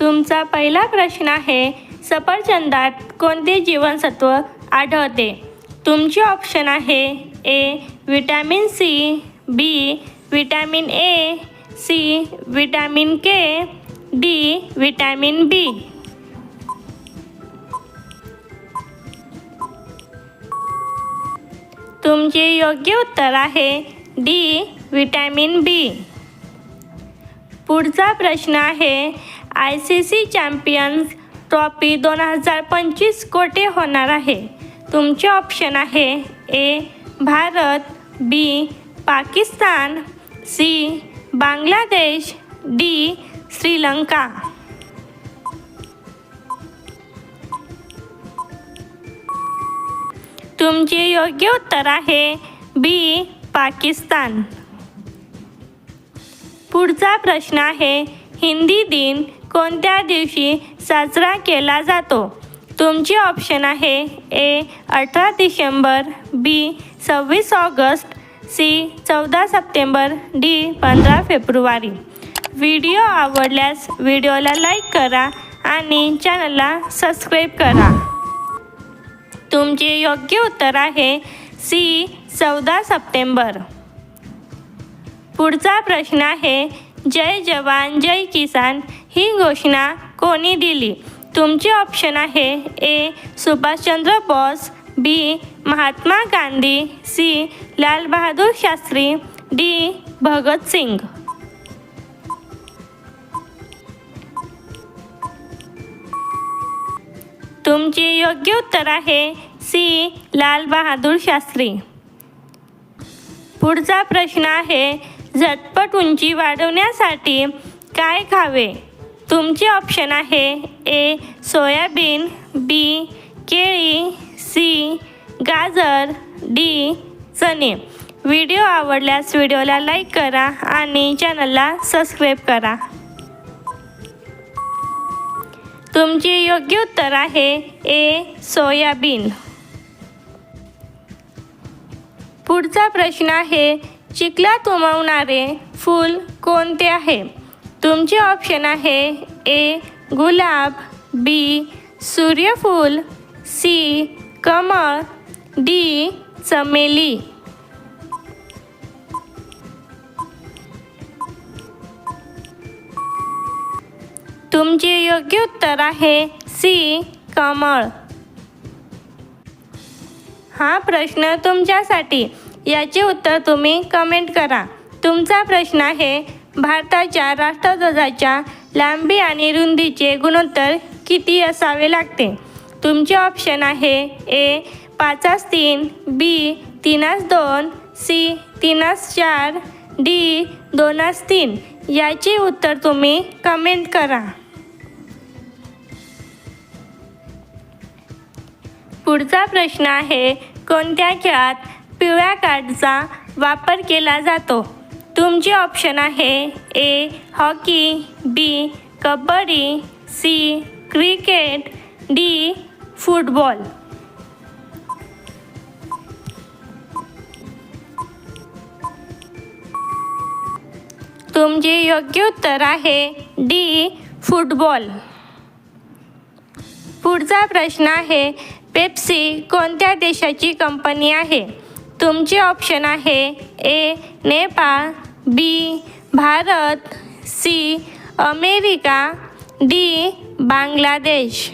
तुमचा पहिला प्रश्न आहे सफरचंदात कोणते जीवनसत्व आढळते? तुमचे ऑप्शन आहे A vitamin C B vitamin A C vitamin K D vitamin B तुमचे योग्य उत्तर आहे डी विटॅमिन बी पुढचा प्रश्न आहे I C C champions trophy दोन हजार पंचवीस कोठे होणार आहे? तुमचे ऑप्शन आहे A Bharat B Pakistan C Bangladesh D Sri Lanka. तुमचे योग्य उत्तर आहे बी पाकिस्तान. पुढचा प्रश्न आहे हिंदी दिन कोणत्या दिवशी साजरा केला जातो? तुमचे ऑप्शन आहे ए अठरा डिसेंबर बी सव्वीस ऑगस्ट सी चौदा सप्टेंबर डी पंधरा फेब्रुवारी. व्हिडिओ आवडल्यास व्हिडिओला लाईक करा आणि चॅनलला सबस्क्राईब करा. तुमचे योग्य उत्तर आहे सी चौदा सप्टेंबर. पुढचा प्रश्न आहे जय जवान जय किसान. ही घोषणा कोणी दिली? तुमचे ऑप्शन आहे A Subhash Chandra Bose B Mahatma Gandhi C Lal Bahadur Shastri D Bhagat Singh तुमचे योग्य उत्तर आहे सी लाल बहादूर शास्त्री. पुढचा प्रश्न आहे झटपट उंची वाढवण्यासाठी काय खावे? तुमचे ऑप्शन आहे ए सोयाबीन बी केळी सी गाजर डी चणे. व्हिडिओ आवडल्यास व्हिडिओला लाईक करा आणि चॅनलला सबस्क्राईब करा. तुमचे योग्य उत्तर आहे ए सोयाबीन. पुढचा प्रश्न आहे चिखलात उमवणारे फूल कोणते आहे? तुमचे ऑप्शन आहे ए गुलाब बी सूर्यफूल सी कमळ डी चमेली. तुमचे योग्य उत्तर आहे सी कमळ. हा प्रश्न तुमच्यासाठी. याचे उत्तर तुम्ही कमेंट करा. तुमचा प्रश्न आहे भारताच्या राष्ट्रध्वजाच्या लांबी आणि रुंदीचे गुणोत्तर किती असावे लागते? तुमचे ऑप्शन आहे ए पाचास तीन बी तीनास दोन सी तीनास चार डी दोनास तीन. याचे उत्तर तुम्ही कमेंट करा. पुढचा प्रश्न आहे कोणत्या खेळात पिवळ्या कार्डचा वापर केला जातो? तुमचे ऑप्शन आहे A hockey B kabaddi C cricket D football. तुमचे योग्य उत्तर आहे डी फुटबॉल. पुढचा प्रश्न आहे पेप्सी कोणत्या देशाची कंपनी आहे? तुमचे ऑप्शन आहे A Nepal B Bharat. C America. D Bangladesh.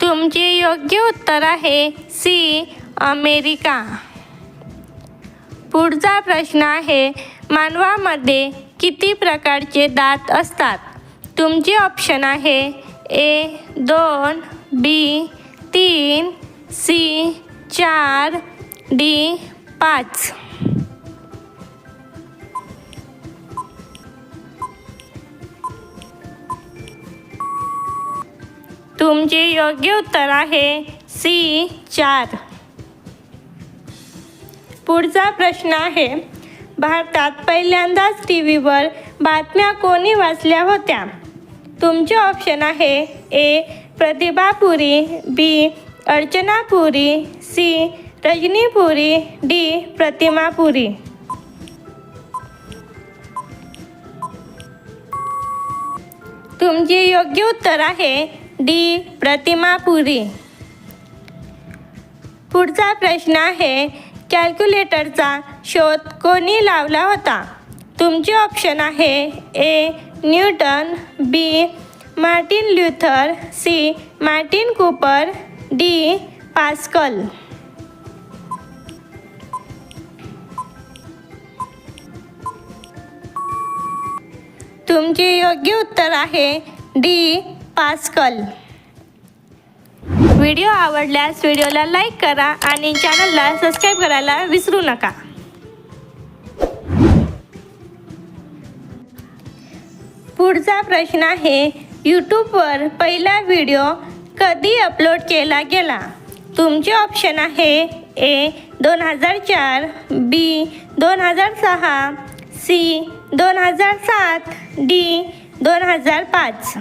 तुमचे योग्य उत्तर आहे सी अमेरिका. पुढचा प्रश्न आहे मानवामध्ये किती प्रकारचे दात असतात? तुमचे ऑप्शन आहे ए दोन बी तीन सी चार डी पाच. तुमचे योग्य उत्तर आहे सी चार. पुढचा प्रश्न आहे भारतात पहिल्यांदाच टी व्हीवर बातम्या कोणी वाचल्या होत्या? तुमचे ऑप्शन आहे ए प्रतिभापुरी बी. अर्चनापुरी सी. रजनीपुरी डी. प्रतिमापुरी तुमचे योग्य उत्तर आहे डी. प्रतिमापुरी पुढचा प्रश्न आहे कॅल्क्युलेटरचा शोध कोणी लावला होता? तुमचे ऑप्शन आहे A. Newton B. Martin Luther C. Martin Cooper D. Pascal. तुमचे योग्य उत्तर आहे डी. पास्कल. व्हिडिओ आवडल्यास व्हिडिओला लाईक करा आणि चॅनलला सबस्क्राईब करायला विसरू नका. पुढचा प्रश्न आहे यूट्यूबवर पहिला व्हिडिओ कधी अपलोड केला गेला? तुमचे ऑप्शन आहे ए दोन हजार चार बी दोन हजार सहा सी दोन हजार सात डी दोन हजार पाच.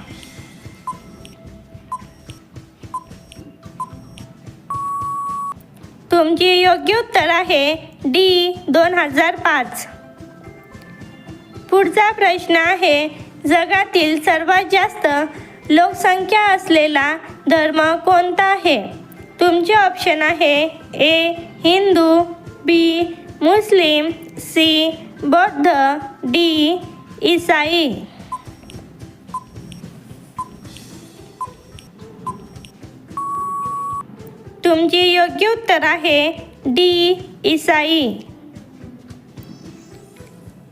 तुमचे योग्य उत्तर आहे डी दोन हजार पाच. पुढचा प्रश्न आहे जगातील सर्वात जास्त लोकसंख्या असलेला धर्म कोणता आहे? तुमचे ऑप्शन आहे A Hindu B Muslim C बौद्ध डी ईसाई. तुमचे योग्य उत्तर आहे डी ईसाई.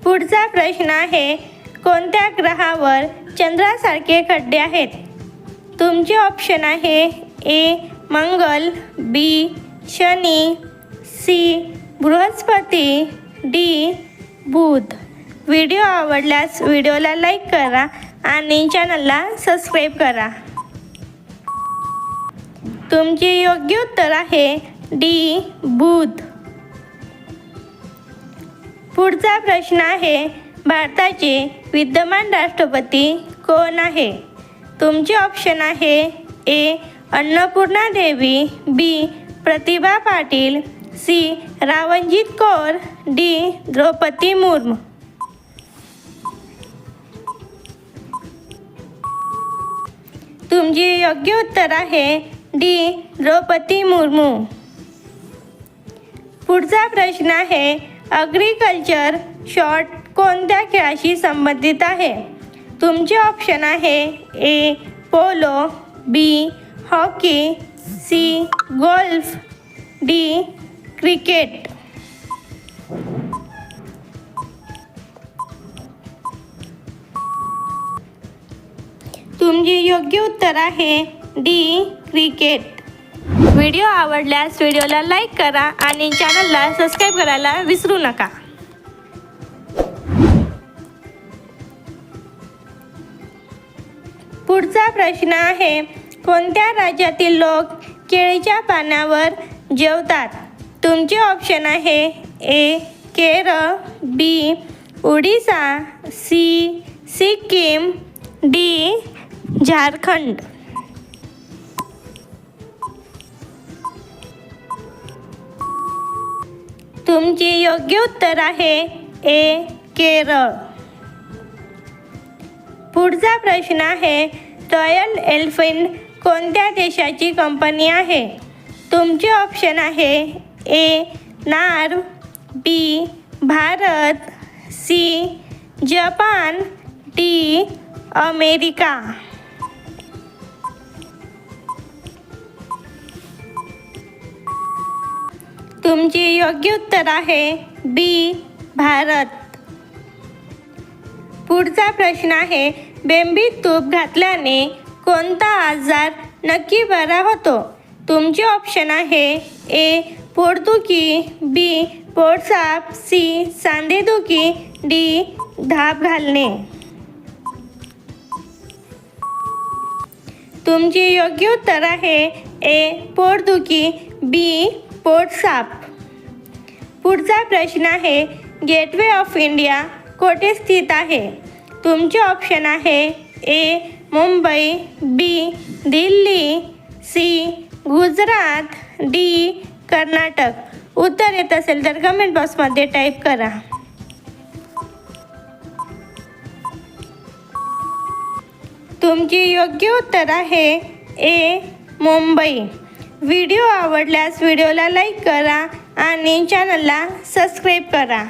पुढचा प्रश्न आहे कोणत्या ग्रहावर चंद्रासारखे खड्डे आहेत? तुमचे ऑप्शन आहे A Mangal B Shani C Brihaspati D Budh. Video आवडल्यास व्हिडिओला लाईक करा आणि चॅनलला सबस्क्राईब करा. तुमचे योग्य उत्तर आहे डी बुध. पुढचा प्रश्न आहे भारताचे विद्यमान राष्ट्रपती कोण आहे? तुमचे ऑप्शन आहे A. Annapurna Devi B Pratibha Patil C Ravanjit Kaur D Draupadi Murmu. तुमचे योग्य उत्तर आहे डी. द्रौपदी मुर्मू. पुढचा प्रश्न आहे अग्रिकल्चर शॉर्ट कोणत्या खेळाशी संबंधित आहे? तुमचे ऑप्शन आहे A polo B hockey C golf D cricket तुमचे योग्य उत्तर आहे डी क्रिकेट व्हिडिओ आवडल्यास व्हिडिओला लाईक करा आणि चॅनलला सबस्क्राईब करायला विसरू नका. पुढचा प्रश्न आहे कोणत्या राज्यातील लोक केळीच्या पानावर जेवतात? तुमचे ऑप्शन आहे A Kerala B Odisha C Sikkim D Jharkhand. तुमचे योग्य उत्तर आहे ए केरळ. पुढचा प्रश्न आहे रॉयल एल्फिन कोणत्या देशाची कंपनी आहे? तुमचे ऑप्शन आहे A Norway B Bharat C Japan D America. तुमचे योग्य उत्तर आहे बी भारत. पुढचा प्रश्न आहे बेंबीत तूप घातल्याने कोणता आजार नक्की बरा होतो? तुमचे ऑप्शन आहे ए पोटदुखी बी पोटसाप सी सांधेदुखी डी धाप घालणे. तुमचे योग्य उत्तर आहे ए पोटदुखी बी पोटसाप. पुढचा प्रश्न आहे गेटवे ऑफ इंडिया कोठे स्थित आहे? तुमचे ऑप्शन आहे A Mumbai B Delhi C Gujarat D Karnataka. उत्तर येत असेल तर कमेंट बॉक्समध्ये टाईप करा. तुमची योग्य उत्तर आहे ए मुंबई. व्हिडिओ आवडल्यास व्हिडिओला लाईक करा आणि चॅनलला सबस्क्राईब करा.